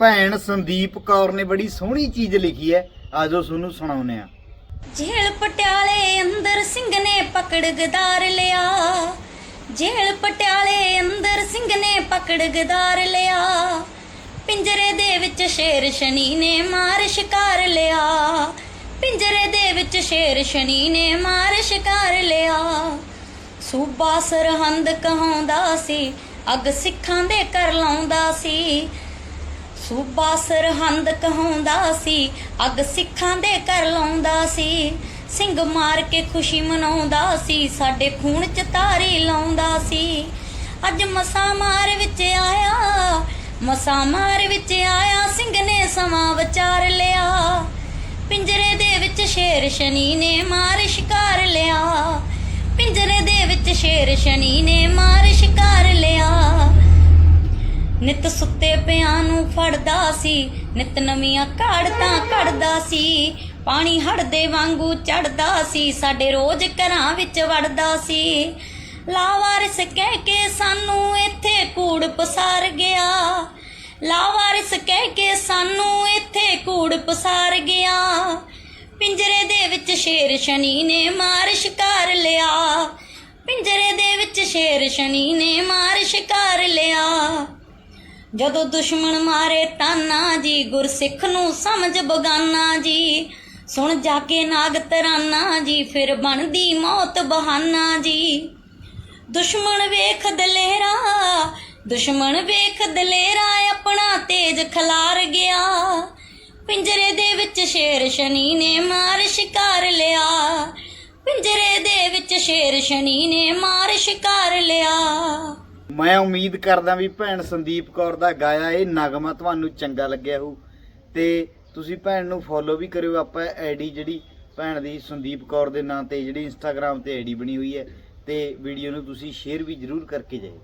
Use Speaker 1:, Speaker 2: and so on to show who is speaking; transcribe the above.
Speaker 1: ਭੈਣ ਸੰਦੀਪ ਕੌਰ ਨੇ ਬੜੀ ਸੋਹਣੀ ਚੀਜ਼ ਲਿਖੀ ਹੈ। ਆਜੋ ਤੁਹਾਨੂੰ ਸੁਣਾਉਨੇ ਆ
Speaker 2: ਜੇਲ੍ਹ ਪਟਿਆਲੇ ਅੰਦਰ ਸਿੰਘ ਨੇ ਪਕੜ ਗਦਾਰ ਲਿਆ। ਜੇਲ੍ਹ ਪਟਿਆਲੇ ਅੰਦਰ ਸਿੰਘ ਨੇ ਪਕੜ ਗਦਾਰ ਲਿਆ। ਪਿੰਜਰੇ ਦੇ ਵਿੱਚ ਸ਼ੇਰ ਸ਼ਨੀ ਨੇ ਮਾਰ ਸ਼ਿਕਾਰ ਲਿਆ। ਪਿੰਜਰੇ ਦੇ ਵਿੱਚ ਸ਼ੇਰ ਸ਼ਨੀ ਨੇ ਮਾਰ ਸ਼ਿਕਾਰ ਲਿਆ। ਸੂਬਾ ਸਰਹੰਦ ਕਹਾਉਂਦਾ ਸੀ, ਅੱਗ ਸਿੱਖਾਂ ਦੇ ਕਰ ਲਾਉਂਦਾ ਸੀ। ਸੂਬਾ ਸਰਹੰਦ ਕਹਾਉਂਦਾ ਸੀ, ਅੱਗ ਸਿੱਖਾਂ ਦੇ ਕਰ ਲਾਉਂਦਾ ਸੀ। ਸਿੰਘ ਮਾਰ ਕੇ ਖੁਸ਼ੀ ਮਨਾਉਂਦਾ ਸੀ, ਸਾਡੇ ਖੂਨ ਚ ਤਾਰੀ ਲਾਉਂਦਾ ਸੀ। ਅੱਜ ਮਸਾ ਮਾਰ ਵਿੱਚ ਆਇਆ, ਮਸਾ ਮਾਰ ਵਿੱਚ ਆਇਆ, ਸਿੰਘ ਨੇ ਸਮਾਂ ਵਿਚਾਰ ਲਿਆ। ਪਿੰਜਰੇ ਦੇ ਵਿੱਚ ਸ਼ੇਰ ਸ਼ਨੀ ਨੇ ਮਾਰ ਸ਼ਿਕਾਰ ਲਿਆ। ਪਿੰਜਰੇ ਦੇ ਵਿੱਚ ਸ਼ੇਰ ਸ਼ਨੀ ਨੇ ਮਾਰ ਸ਼ਿਕਾਰ ਲਿਆ। ਨਿਤ ਸੁੱਤੇ ਪਿਆਂ ਨੂੰ ਫੜਦਾ ਸੀ, ਨਿਤ ਨਵੀਆਂ ਕਾੜਤਾਂ ਕੱਢਦਾ ਸੀ। ਪਾਣੀ ਹੜਦੇ ਵਾਂਗੂ ਚੜਦਾ ਸੀ, ਸਾਡੇ ਰੋਜ਼ ਘਰਾਂ ਵਿੱਚ ਵੜਦਾ ਸੀ। ਲਾਵਾਰਿਸ ਕਹਿ ਕੇ ਸਾਨੂੰ ਇੱਥੇ ਕੂੜ ਪਸਾਰ ਗਿਆ। ਲਾਵਾਰਿਸ ਕਹਿ ਕੇ ਸਾਨੂੰ ਇੱਥੇ ਕੂੜ ਪਸਾਰ ਗਿਆ। ਪਿੰਜਰੇ ਦੇ ਵਿੱਚ ਸ਼ੇਰ ਸ਼ਨੀ ਨੇ ਮਾਰ ਸ਼ਿਕਾਰ ਲਿਆ। ਪਿੰਜਰੇ ਦੇ ਵਿੱਚ ਸ਼ੇਰ ਸ਼ਨੀ ਨੇ ਮਾਰ ਸ਼ਿਕਾਰ ਲਿਆ। ਜਦੋਂ ਦੁਸ਼ਮਣ ਮਾਰੇ ਤਾਨਾ ਜੀ, ਗੁਰਸਿੱਖ ਨੂੰ ਸਮਝ ਬਗਾਨਾ ਜੀ। ਸੁਣ ਜਾ ਕੇ ਨਾਗ ਤਰਾਨਾ ਜੀ, ਫਿਰ ਬਣਦੀ ਮੌਤ ਬਹਾਨਾ ਜੀ। ਦੁਸ਼ਮਣ ਵੇਖ ਦਲੇਰਾ, ਦੁਸ਼ਮਣ ਵੇਖ ਦਲੇਰਾ, ਆਪਣਾ ਤੇਜ ਖਲਾਰ ਗਿਆ। ਪਿੰਜਰੇ ਦੇ ਵਿੱਚ ਸ਼ੇਰ ਸ਼ਨੀ ਨੇ ਮਾਰ ਸ਼ਿਕਾਰ ਲਿਆ। ਪਿੰਜਰੇ ਦੇ ਵਿੱਚ ਸ਼ੇਰ ਸ਼ਨੀ ਨੇ ਮਾਰ ਸ਼ਿਕਾਰ ਲਿਆ।
Speaker 1: ਮੈਂ ਉਮੀਦ ਕਰਦਾ ਵੀ ਭੈਣ ਸੰਦੀਪ ਕੌਰ ਦਾ ਗਾਇਆ ਇਹ ਨਗਮਾ ਤੁਹਾਨੂੰ ਚੰਗਾ ਲੱਗਿਆ ਹੋਊ। ਤੇ ਤੁਸੀਂ ਭੈਣ ਨੂੰ ਫੋਲੋ ਵੀ ਕਰਿਓ, ਆਪਾਂ ਆਈਡੀ ਜਿਹੜੀ ਭੈਣ ਦੀ ਸੰਦੀਪ ਕੌਰ ਦੇ ਨਾਂ ਤੇ ਜਿਹੜੀ ਇੰਸਟਾਗ੍ਰam ਤੇ ਆਈਡੀ ਬਣੀ ਹੋਈ ਹੈ, ਤੇ ਵੀਡੀਓ ਨੂੰ ਤੁਸੀਂ ਸ਼ੇਅਰ ਵੀ ਜਰੂਰ ਕਰਕੇ ਜਾਇਓ।